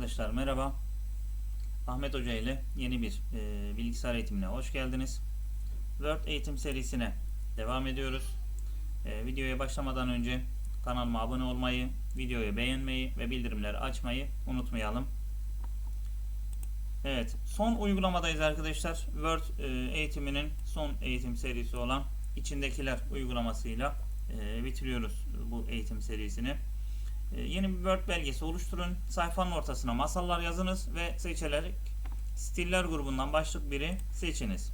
Arkadaşlar merhaba. Ahmet Hoca ile yeni bir e, bilgisayar eğitimine hoş geldiniz. Word eğitim serisine devam ediyoruz. E, videoya başlamadan önce kanalıma abone olmayı, videoyu beğenmeyi ve bildirimleri açmayı unutmayalım. Evet, son uygulamadayız arkadaşlar. Word e, eğitiminin son eğitim serisi olan içindekiler uygulamasıyla e, bitiriyoruz bu eğitim serisini. E, yeni bir Word belgesi oluşturun. Sayfanın ortasına masallar yazınız ve seçilerek stiller grubundan başlık biri seçiniz.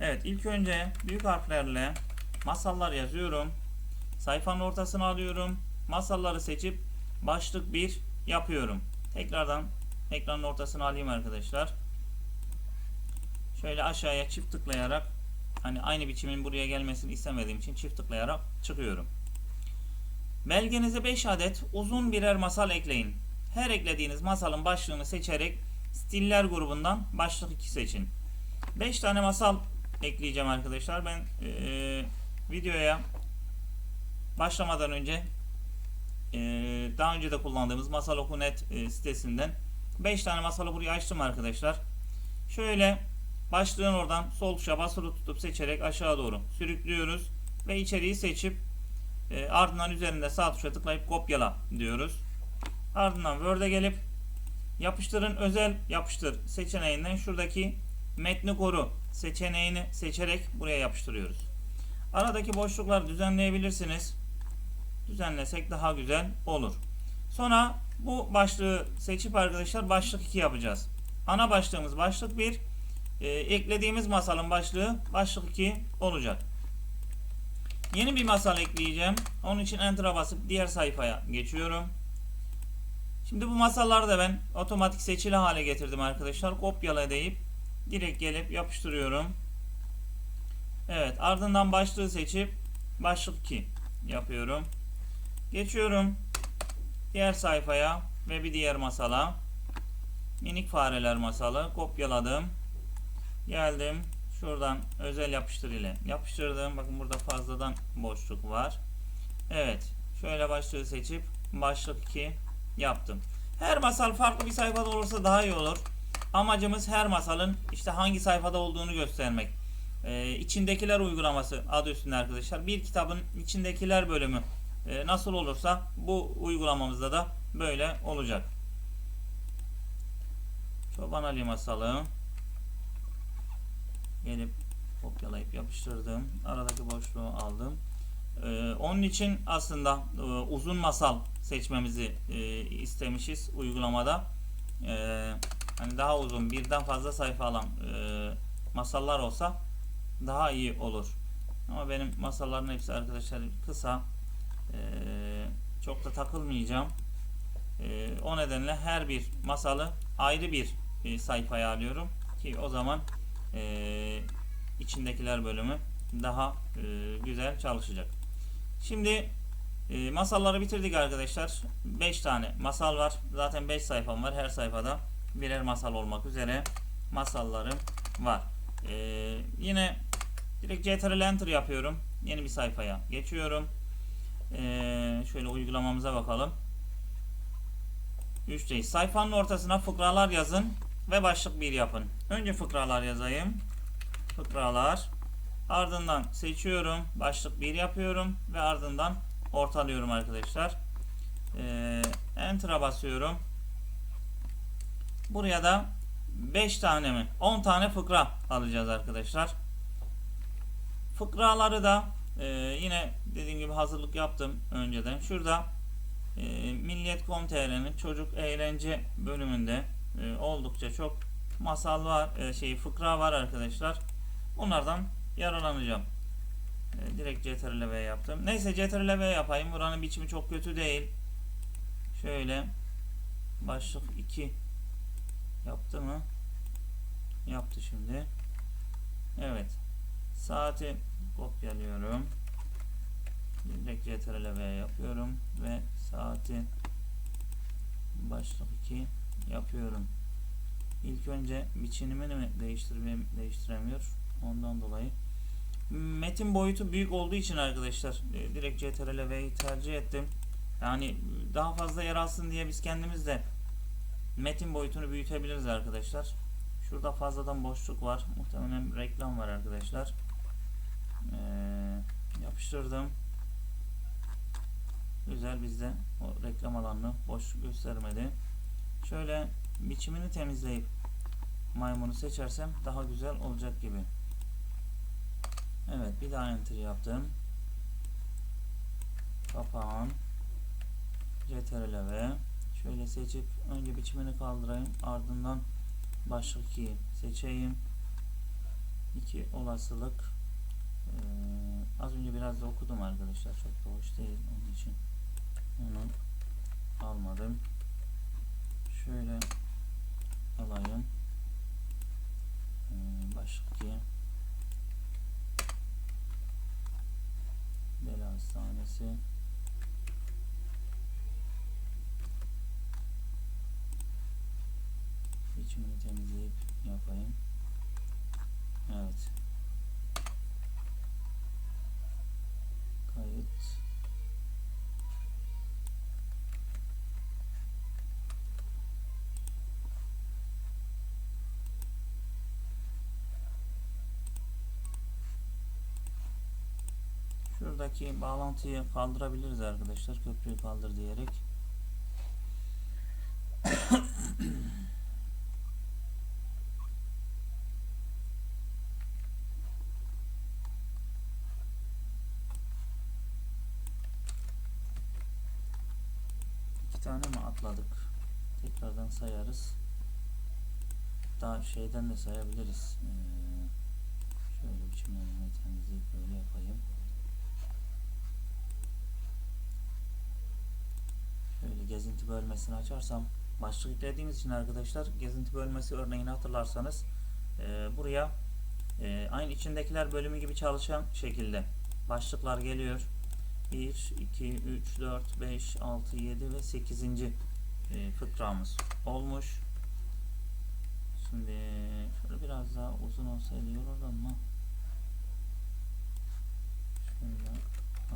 Evet ilk önce büyük harflerle masallar yazıyorum. Sayfanın ortasına alıyorum. Masalları seçip başlık 1 yapıyorum. Tekrardan ekranın ortasına alayım arkadaşlar. Şöyle aşağıya çift tıklayarak hani aynı biçimin buraya gelmesini istemediğim için çift tıklayarak çıkıyorum. Belgenize 5 adet uzun birer masal ekleyin. Her eklediğiniz masalın başlığını seçerek stiller grubundan başlık 2 seçin. 5 tane masal ekleyeceğim arkadaşlar. Ben e, videoya başlamadan önce e, daha önce de kullandığımız Masal Oku.net e, sitesinden 5 tane masalı buraya açtım arkadaşlar. Şöyle başlığın oradan sol tuşa basılı tutup seçerek aşağı doğru sürüklüyoruz ve içeriği seçip e, ardından üzerinde sağ tuşa tıklayıp kopyala diyoruz. Ardından Word'e gelip yapıştırın özel yapıştır seçeneğinden şuradaki metni koru seçeneğini seçerek buraya yapıştırıyoruz. Aradaki boşlukları düzenleyebilirsiniz. Düzenlesek daha güzel olur. Sonra bu başlığı seçip arkadaşlar başlık 2 yapacağız. Ana başlığımız başlık 1. E, eklediğimiz masalın başlığı başlık 2 olacak. Yeni bir masal ekleyeceğim. Onun için Enter'a basıp diğer sayfaya geçiyorum. Şimdi bu masalları da ben otomatik seçili hale getirdim arkadaşlar. Kopyala deyip direkt gelip yapıştırıyorum. Evet ardından başlığı seçip başlık 2 yapıyorum. Geçiyorum diğer sayfaya ve bir diğer masala. Minik fareler masalı kopyaladım. Geldim Şuradan özel yapıştır ile yapıştırdım. Bakın burada fazladan boşluk var. Evet. Şöyle başlığı seçip başlık 2 yaptım. Her masal farklı bir sayfada olursa daha iyi olur. Amacımız her masalın işte hangi sayfada olduğunu göstermek. Ee, içindekiler uygulaması adı üstünde arkadaşlar. Bir kitabın içindekiler bölümü e, nasıl olursa bu uygulamamızda da böyle olacak. Çoban Ali masalı gelip kopyalayıp yapıştırdım. Aradaki boşluğu aldım. Ee, onun için aslında e, uzun masal seçmemizi e, istemişiz uygulamada. E, hani daha uzun birden fazla sayfa alan e, masallar olsa daha iyi olur. Ama benim masalların hepsi arkadaşlar kısa. E, çok da takılmayacağım. E, o nedenle her bir masalı ayrı bir e, sayfaya alıyorum ki o zaman e, içindekiler bölümü daha e, güzel çalışacak. Şimdi e, masalları bitirdik arkadaşlar. 5 tane masal var. Zaten 5 sayfam var. Her sayfada birer masal olmak üzere masallarım var. E, yine direkt Ctrl Enter yapıyorum. Yeni bir sayfaya geçiyorum. E, şöyle uygulamamıza bakalım. 3'teyiz. Sayfanın ortasına fıkralar yazın ve başlık 1 yapın. Önce fıkralar yazayım. Fıkralar. Ardından seçiyorum. Başlık 1 yapıyorum ve ardından ortalıyorum arkadaşlar. Ee, Enter'a basıyorum. Buraya da 5 tane mi? 10 tane fıkra alacağız arkadaşlar. Fıkraları da e, yine dediğim gibi hazırlık yaptım önceden. Şurada e, Milliyet.com.tr'nin çocuk eğlence bölümünde e, oldukça çok masal var, e, şey fıkra var arkadaşlar. Onlardan yararlanacağım. E, direkt CTRL V yaptım. Neyse CTRL V yapayım. Buranın biçimi çok kötü değil. Şöyle başlık 2 yaptı mı? Yaptı şimdi. Evet. Saati kopyalıyorum. Direkt CTRL V yapıyorum ve saati başlık 2 yapıyorum. İlk önce biçimini mi değiştiremiyor. Ondan dolayı. Metin boyutu büyük olduğu için arkadaşlar e, direkt CTRL V'yi tercih ettim. Yani daha fazla yer alsın diye biz kendimiz de metin boyutunu büyütebiliriz arkadaşlar. Şurada fazladan boşluk var. Muhtemelen reklam var arkadaşlar. Ee, yapıştırdım. Güzel bizde o reklam alanını boş göstermedi. Şöyle biçimini temizleyip maymunu seçersem daha güzel olacak gibi. Evet bir daha enter yaptım. Kapağın CTRL ve şöyle seçip önce biçimini kaldırayım ardından başlık 2'yi seçeyim. 2 olasılık ee, az önce biraz da okudum arkadaşlar çok da hoş değil onun için onu almadım. Şöyle alayım. Ee, başlık 2 Bela Hastanesi biçimini temizleyip yapayım. Evet. Şuradaki bağlantıyı kaldırabiliriz arkadaşlar. Köprüyü kaldır diyerek. İki tane mi atladık? Tekrardan sayarız. Daha şeyden de sayabiliriz. Ee, şöyle biçimlerini temizleyip böyle yapayım. Şöyle gezinti bölmesini açarsam başlık eklediğimiz için arkadaşlar gezinti bölmesi örneğini hatırlarsanız e, buraya e, aynı içindekiler bölümü gibi çalışan şekilde başlıklar geliyor. 1, 2, 3, 4, 5, 6, 7 ve 8. E, fıkramız olmuş. Şimdi şöyle biraz daha uzun olsaydı olurdu ama şöyle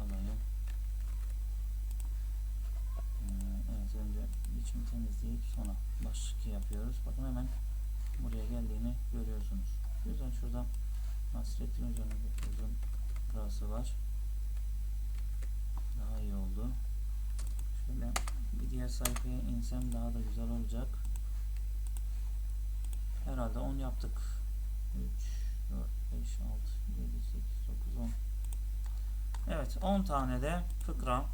alayım. Ee, Evet önce biçim temizleyip sonra başlık yapıyoruz. Bakın hemen buraya geldiğini görüyorsunuz. Yüzden şurada Nasrettin Hoca'nın uzun burası var. Daha iyi oldu. Şöyle bir diğer sayfaya insem daha da güzel olacak. Herhalde 10 yaptık. 3, 4, 5, 6, 7, 8, 9, 10. Evet 10 tane de fıkra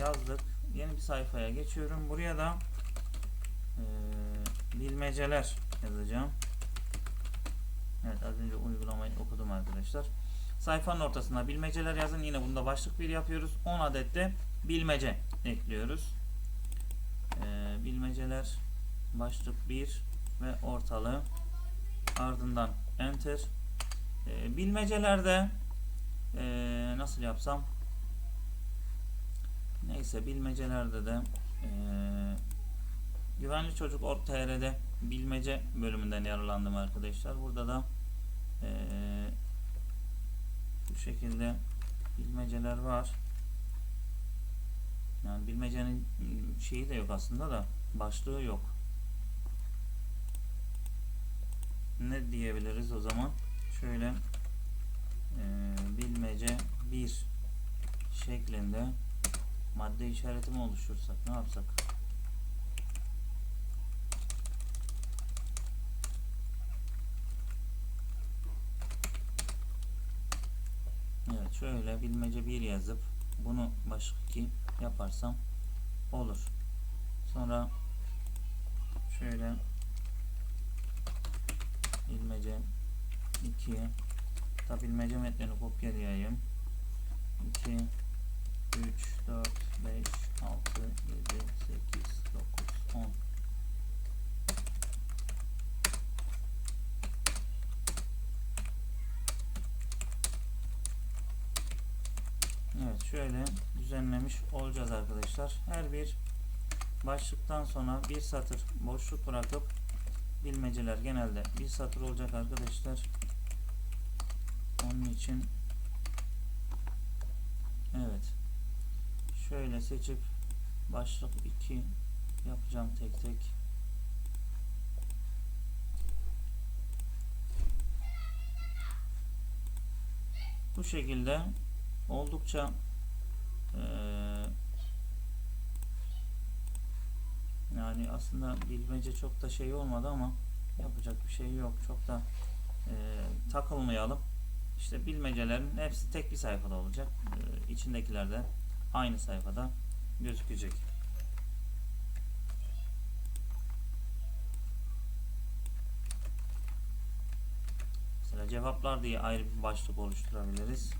yazdık. Yeni bir sayfaya geçiyorum. Buraya da eee, bilmeceler yazacağım. Evet az önce uygulamayı okudum arkadaşlar. Sayfanın ortasına bilmeceler yazın. Yine bunda başlık bir yapıyoruz. 10 adet de bilmece ekliyoruz. Eee, bilmeceler başlık 1 ve ortalığı ardından enter. Eee, bilmecelerde eee, nasıl yapsam Neyse bilmecelerde de eee Güvenli Çocuk Org.tr'de bilmece bölümünden yararlandım arkadaşlar. Burada da eee bu şekilde bilmeceler var. Yani bilmecenin şeyi de yok aslında da başlığı yok. Ne diyebiliriz o zaman? Şöyle eee bilmece 1 şeklinde madde işareti mi oluştursak ne yapsak? Evet şöyle bilmece 1 yazıp bunu başlık 2 yaparsam olur. Sonra şöyle bilmece 2'ye da bilmece metnini kopyalayayım. 2 3 4 5 6 7 8 9 10 Evet şöyle düzenlemiş olacağız arkadaşlar. Her bir başlıktan sonra bir satır boşluk bırakıp bilmeceler genelde bir satır olacak arkadaşlar. Onun için evet şöyle seçip başlık 2 yapacağım tek tek. Bu şekilde oldukça e, yani aslında bilmece çok da şey olmadı ama yapacak bir şey yok. Çok da e, takılmayalım. İşte bilmecelerin hepsi tek bir sayfada olacak. E, içindekiler de aynı sayfada gözükecek. Mesela cevaplar diye ayrı bir başlık oluşturabiliriz.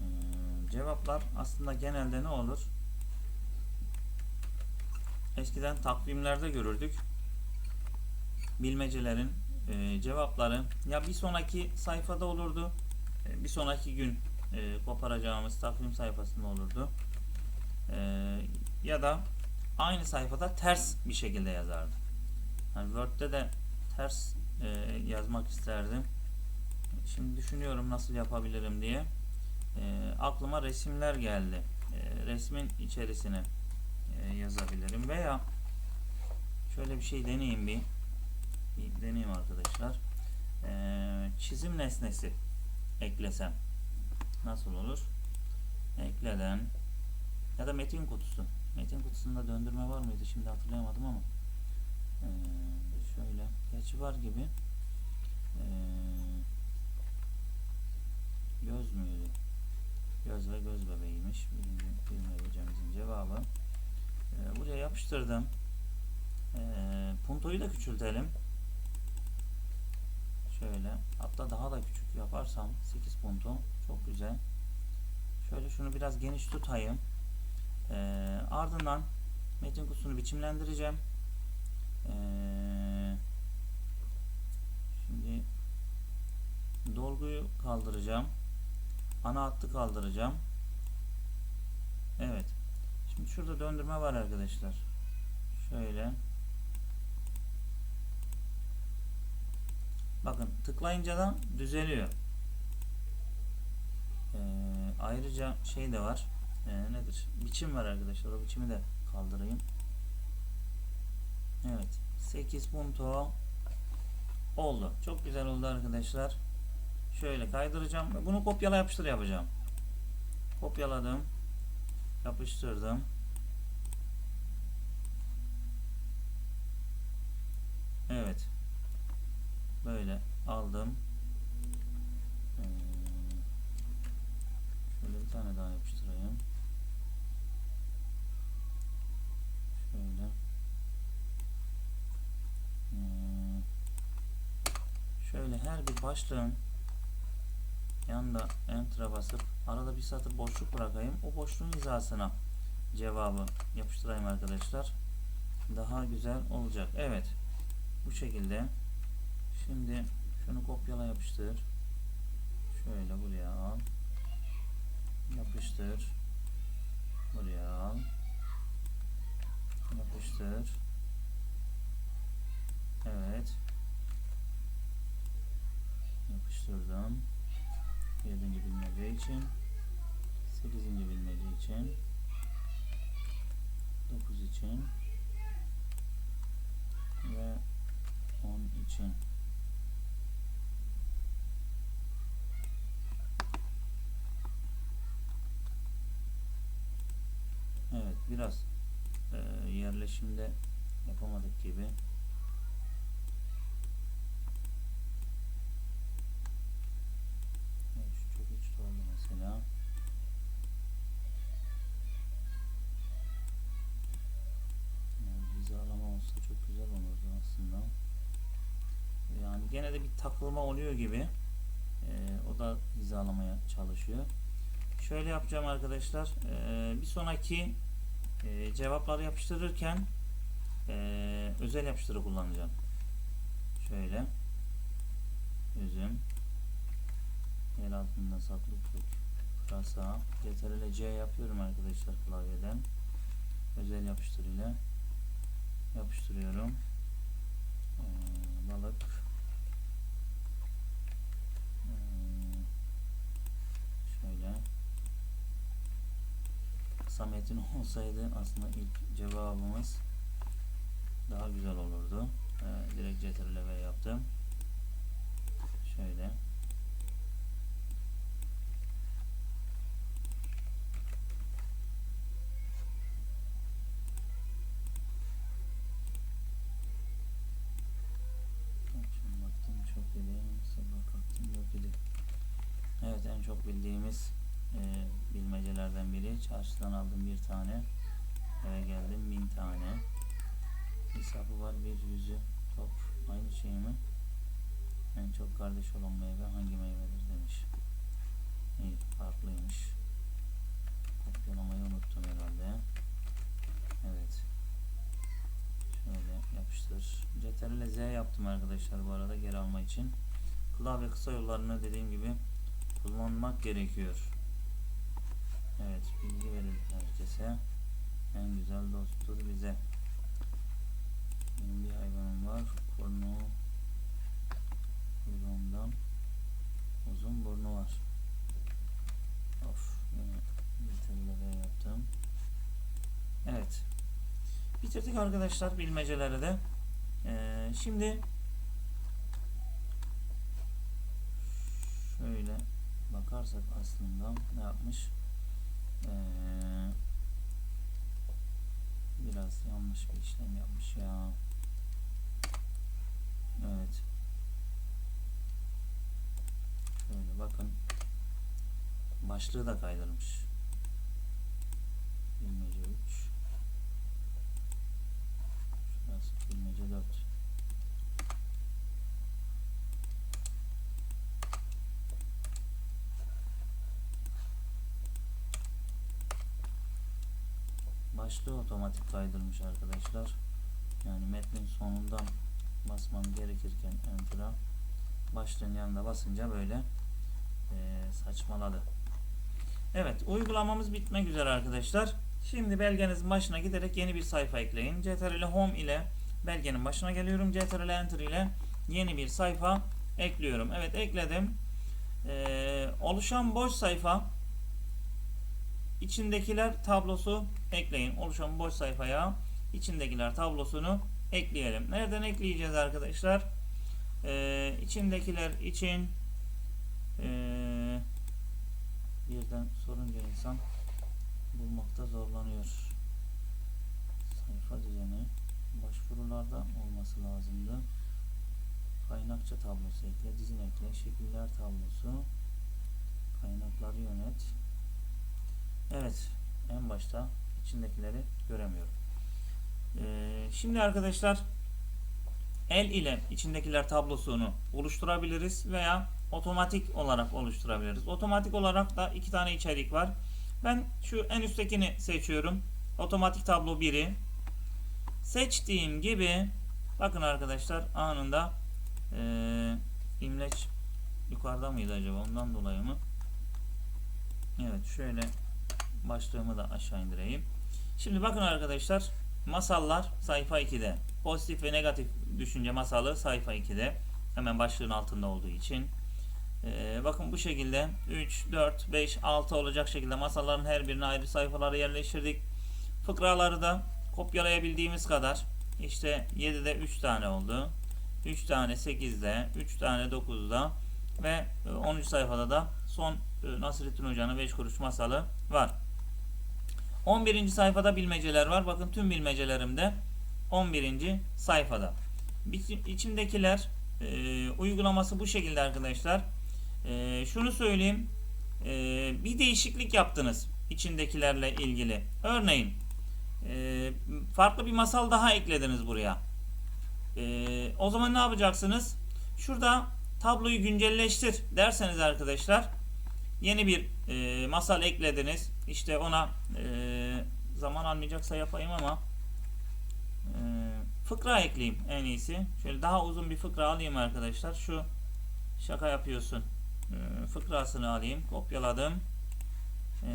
Ee, Cevaplar aslında genelde ne olur? Eskiden takvimlerde görürdük. Bilmecelerin e, cevapları ya bir sonraki sayfada olurdu, e, bir sonraki gün e, koparacağımız takvim sayfasında olurdu. E, ya da aynı sayfada ters bir şekilde yazardı. Yani Word'de de ters e, yazmak isterdim. Şimdi düşünüyorum nasıl yapabilirim diye. E, aklıma resimler geldi. E, resmin içerisine e, yazabilirim veya şöyle bir şey deneyeyim bir. Bir deneyeyim arkadaşlar. E, çizim nesnesi eklesem nasıl olur? Ekleden ya da metin kutusu. Metin kutusunda döndürme var mıydı? Şimdi hatırlayamadım ama. Ee, şöyle. Gerçi var gibi. Ee, göz müydü? Göz ve göz bebeğiymiş. Birinci bilmeyeceğimizin cevabı. Ee, buraya yapıştırdım. Ee, puntoyu da küçültelim. Şöyle. Hatta daha da küçük yaparsam 8 punto. Çok güzel. Şöyle şunu biraz geniş tutayım. Ee, ardından metin kutusunu biçimlendireceğim. Ee, şimdi dolguyu kaldıracağım. Ana hattı kaldıracağım. Evet. Şimdi şurada döndürme var arkadaşlar. Şöyle. Bakın tıklayınca da düzeliyor. Ee, ayrıca şey de var. Ee, nedir? Biçim var arkadaşlar. O biçimi de kaldırayım. Evet. 8 punto oldu. Çok güzel oldu arkadaşlar. Şöyle kaydıracağım bunu kopyala yapıştır yapacağım. Kopyaladım. Yapıştırdım. Evet. Böyle aldım. Ee, şöyle bir tane daha yapıştırayım. Şöyle. Ee, şöyle her bir başlığın yanında enter'a basıp arada bir satır boşluk bırakayım. O boşluğun hizasına cevabı yapıştırayım arkadaşlar. Daha güzel olacak. Evet. Bu şekilde. Şimdi şunu kopyala yapıştır. Şöyle buraya al. Yapıştır. Buraya al. Yapıştır. Evet. Yapıştırdım. 7. bilmece için 8. bilmece için 9 için ve 10 için Evet biraz e, yerleşimde yapamadık gibi gene de bir takılma oluyor gibi. Ee, o da hizalamaya çalışıyor. Şöyle yapacağım arkadaşlar. Ee, bir sonraki e, cevapları yapıştırırken e, özel yapıştırı kullanacağım. Şöyle. Üzüm. El altında saklı kök. Pırasa. Ctrl C yapıyorum arkadaşlar klavyeden. Özel yapıştırıyla yapıştırıyorum. Ee, balık. Ee, şöyle. Kısa metin olsaydı aslında ilk cevabımız daha güzel olurdu. Ee, direkt CTRL V yaptım. Şöyle. Akşam baktım çok idi. Sabah kalktım yok idi. Evet en çok bildiğimiz e, bilmecelerden biri. Çarşıdan aldım bir tane. Eve geldim bin tane. Hesabı var bir yüzü top. Aynı şey mi? En çok kardeş olan meyve hangi meyvedir demiş. İyi farklıymış. Kopyalamayı unuttum herhalde. Evet. Şöyle yapıştır. CTRL Z yaptım arkadaşlar bu arada geri alma için. Klavye kısa yollarını dediğim gibi kullanmak gerekiyor. Evet bilgi verir herkese. En güzel dosttur bize. Benim bir hayvanım var. Kurnu kuyruğundan uzun burnu var. Of yine CTRL yaptım. Evet. Bitirdik arkadaşlar bilmeceleri de. Ee, şimdi şöyle bakarsak aslında ne yapmış? Ee, biraz yanlış bir işlem yapmış ya. Evet. Şöyle bakın. Başlığı da kaydırmış. Bilmece 3. Şurası bilmece 4. Başlığı otomatik kaydırmış arkadaşlar. Yani metnin sonundan basmam gerekirken enter'a başlığın yanında basınca böyle eee, saçmaladı. Evet uygulamamız bitmek üzere arkadaşlar. Şimdi belgenizin başına giderek yeni bir sayfa ekleyin. CTRL Home ile belgenin başına geliyorum. CTRL Enter ile yeni bir sayfa ekliyorum. Evet ekledim. Eee, oluşan boş sayfa içindekiler tablosu ekleyin. Oluşan boş sayfaya içindekiler tablosunu ekleyelim. Nereden ekleyeceğiz arkadaşlar? Ee, içindekiler için ee, birden sorunca insan bulmakta zorlanıyor. Sayfa düzeni başvurularda olması lazımdı. Kaynakça tablosu ekle, dizin ekle, şekiller tablosu, kaynakları yönet. Evet, en başta içindekileri göremiyorum. Ee, şimdi arkadaşlar el ile içindekiler tablosunu oluşturabiliriz veya otomatik olarak oluşturabiliriz. Otomatik olarak da iki tane içerik var. Ben şu en üsttekini seçiyorum. Otomatik tablo 1'i. Seçtiğim gibi bakın arkadaşlar anında ee, imleç yukarıda mıydı acaba ondan dolayı mı? Evet şöyle başlığımı da aşağı indireyim. Şimdi bakın arkadaşlar masallar sayfa 2'de. Pozitif ve negatif düşünce masalı sayfa 2'de. Hemen başlığın altında olduğu için. Ee, bakın bu şekilde 3, 4, 5, 6 olacak şekilde masalların her birine ayrı sayfalara yerleştirdik. Fıkraları da kopyalayabildiğimiz kadar işte 7'de 3 tane oldu. 3 tane 8'de, 3 tane 9'da ve 13 sayfada da son e, Nasrettin Hoca'nın 5 kuruş masalı var. 11. sayfada bilmeceler var. Bakın tüm bilmecelerimde 11. sayfada. İçimdekiler e, uygulaması bu şekilde arkadaşlar. E, şunu söyleyeyim. E, bir değişiklik yaptınız içindekilerle ilgili. Örneğin e, farklı bir masal daha eklediniz buraya. E, o zaman ne yapacaksınız? Şurada tabloyu güncelleştir derseniz arkadaşlar yeni bir e, masal eklediniz. İşte ona e, zaman almayacaksa yapayım ama e, fıkra ekleyeyim en iyisi. Şöyle daha uzun bir fıkra alayım arkadaşlar. Şu şaka yapıyorsun e, fıkrasını alayım. Kopyaladım. E,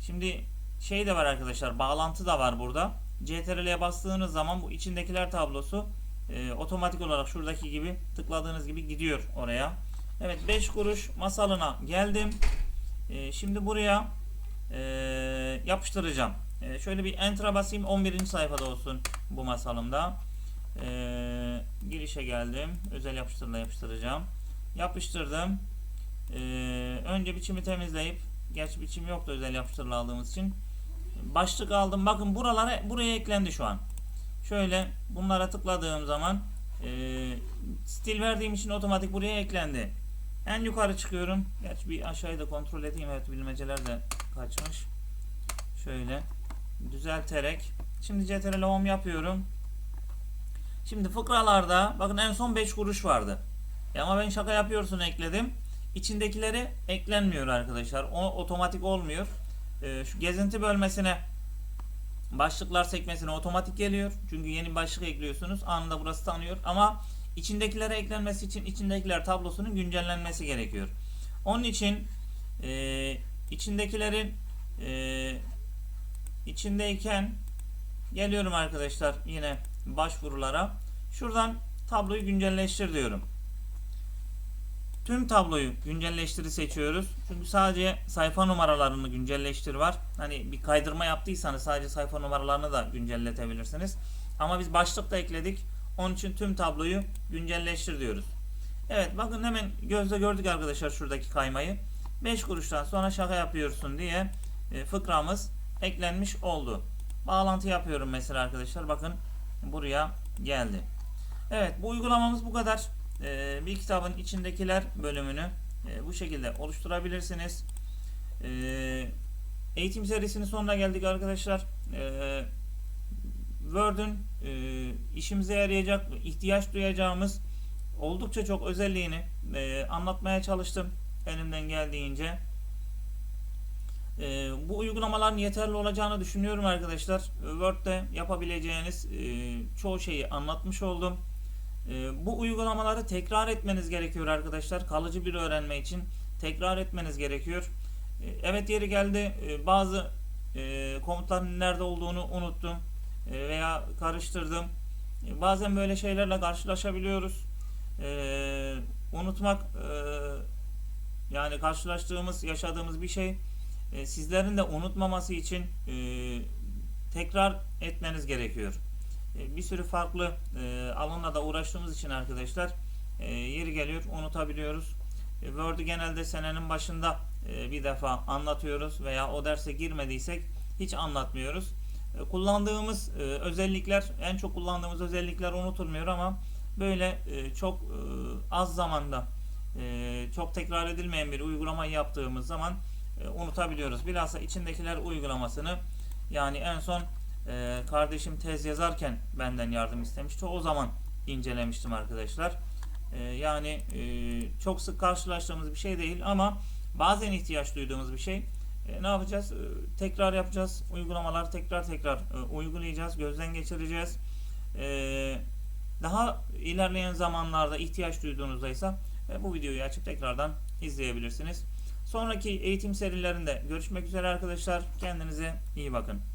şimdi şey de var arkadaşlar. Bağlantı da var burada. CTRL'ye bastığınız zaman bu içindekiler tablosu e, otomatik olarak şuradaki gibi tıkladığınız gibi gidiyor oraya. Evet 5 kuruş masalına geldim. E, şimdi buraya e, yapıştıracağım. E, şöyle bir enter'a basayım 11. sayfada olsun bu masalımda. Ee, girişe geldim. Özel yapıştırla yapıştıracağım. Yapıştırdım. Ee, önce biçimi temizleyip gerçi biçim yoktu özel yapıştırla aldığımız için. Başlık aldım. Bakın buralara buraya eklendi şu an. Şöyle bunlara tıkladığım zaman ee, stil verdiğim için otomatik buraya eklendi. En yukarı çıkıyorum. Gerçi bir aşağıyı da kontrol edeyim. Evet bilmeceler de kaçmış. Şöyle düzelterek. Şimdi CTRL home yapıyorum. Şimdi fıkralarda bakın en son 5 kuruş vardı. Ya ama ben şaka yapıyorsun ekledim. İçindekileri eklenmiyor arkadaşlar. O otomatik olmuyor. Ee, şu gezinti bölmesine başlıklar sekmesine otomatik geliyor. Çünkü yeni başlık ekliyorsunuz. Anında burası tanıyor. Ama içindekilere eklenmesi için içindekiler tablosunun güncellenmesi gerekiyor. Onun için e, içindekilerin e, içindeyken geliyorum arkadaşlar yine başvurulara. Şuradan tabloyu güncelleştir diyorum. Tüm tabloyu güncelleştiri seçiyoruz. Çünkü sadece sayfa numaralarını güncelleştir var. Hani bir kaydırma yaptıysanız sadece sayfa numaralarını da güncelletebilirsiniz. Ama biz başlık da ekledik. Onun için tüm tabloyu güncelleştir diyoruz. Evet bakın hemen gözle gördük arkadaşlar şuradaki kaymayı. 5 kuruştan sonra şaka yapıyorsun diye e, fıkramız eklenmiş oldu. Bağlantı yapıyorum mesela arkadaşlar. Bakın buraya geldi. Evet bu uygulamamız bu kadar. Ee, bir kitabın içindekiler bölümünü e, bu şekilde oluşturabilirsiniz. Eğitim serisinin sonuna geldik arkadaşlar. Ee, Word'ün e, işimize yarayacak, ihtiyaç duyacağımız oldukça çok özelliğini e, anlatmaya çalıştım elimden geldiğince. E, bu uygulamaların yeterli olacağını düşünüyorum arkadaşlar. Word'de yapabileceğiniz e, çoğu şeyi anlatmış oldum. E, bu uygulamaları tekrar etmeniz gerekiyor arkadaşlar. Kalıcı bir öğrenme için tekrar etmeniz gerekiyor. E, evet yeri geldi e, bazı e, komutların nerede olduğunu unuttum veya karıştırdım. E, bazen böyle şeylerle karşılaşabiliyoruz. E, unutmak e, yani karşılaştığımız, yaşadığımız bir şey. E, sizlerin de unutmaması için e, tekrar etmeniz gerekiyor. E, bir sürü farklı e, alanla da uğraştığımız için arkadaşlar e, yeri geliyor unutabiliyoruz. E, genelde senenin başında e, bir defa anlatıyoruz veya o derse girmediysek hiç anlatmıyoruz. E, kullandığımız e, özellikler, en çok kullandığımız özellikler unutulmuyor ama böyle e, çok az zamanda çok tekrar edilmeyen bir uygulamayı yaptığımız zaman unutabiliyoruz. Bilhassa içindekiler uygulamasını yani en son kardeşim tez yazarken benden yardım istemişti. O zaman incelemiştim arkadaşlar. Yani çok sık karşılaştığımız bir şey değil ama bazen ihtiyaç duyduğumuz bir şey. E, ne yapacağız? E, tekrar yapacağız. Uygulamalar tekrar tekrar e, uygulayacağız. Gözden geçireceğiz. E, daha ilerleyen zamanlarda ihtiyaç duyduğunuzda ise e, bu videoyu açıp tekrardan izleyebilirsiniz. Sonraki eğitim serilerinde görüşmek üzere arkadaşlar. Kendinize iyi bakın.